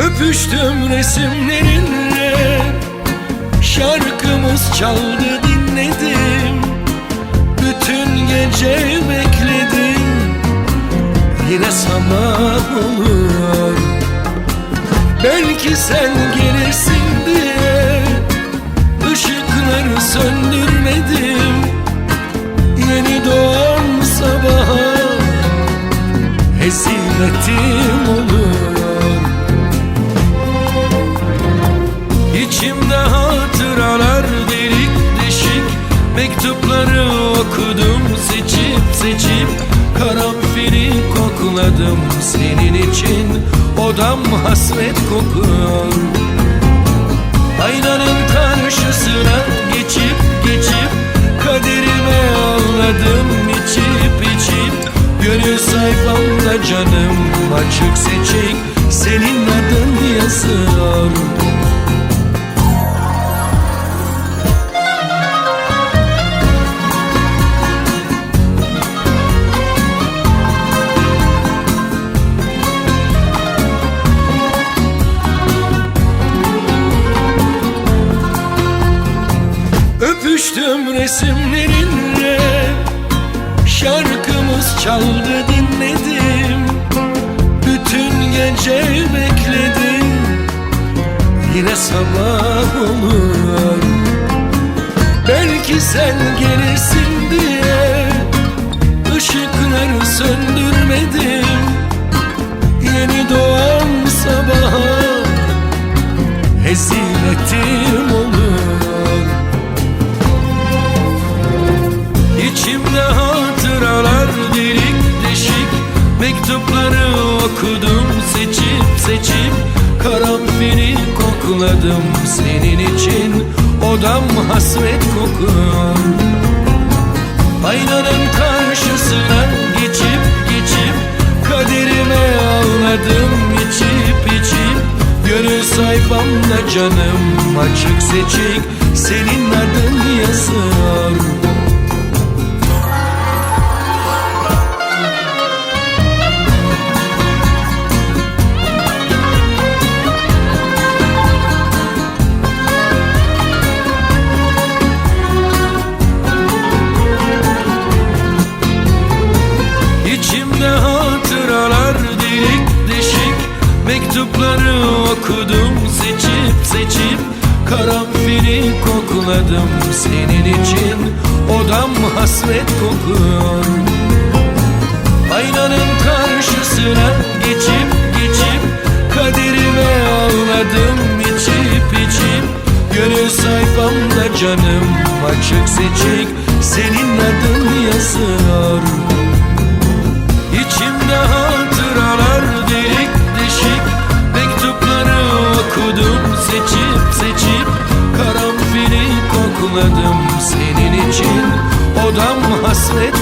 Öpüştüm resimlerinle. Şarkımız çaldı dinledim. Bütün gece bekledim. Yine sabah olur. Belki sen gelirsin diye Işıkları söndürmedim. Yeni doğan sabaha Hezimetim olur seçip Karanfili kokladım senin için. Odam hasret kokuyor. Aynanın karşısına geçip geçip Kaderime ağladım içip içip. Gönül sayfamda canım açık seçik Senin adın yazıyor Öpüştüm resimlerinle. Şarkımız çaldı dinledim. Bütün gece bekledim. Yine sabah olur Belki sen gelirsin Mektupları okudum seçip seçip Karanfili kokladım senin için. Odam hasret kokuyor. Aynanın karşısına geçip geçip Kaderime ağladım içip içip. Gönül sayfamda canım açık seçik Senin adın yazıyor Mektupları okudum seçip seçip Karanfili kokladım senin için. Odam hasret kokuyor. Aynanın karşısına geçip geçip Kaderime ağladım içip içip. Gönül sayfamda canım açık seçik Senin adın yazıyor için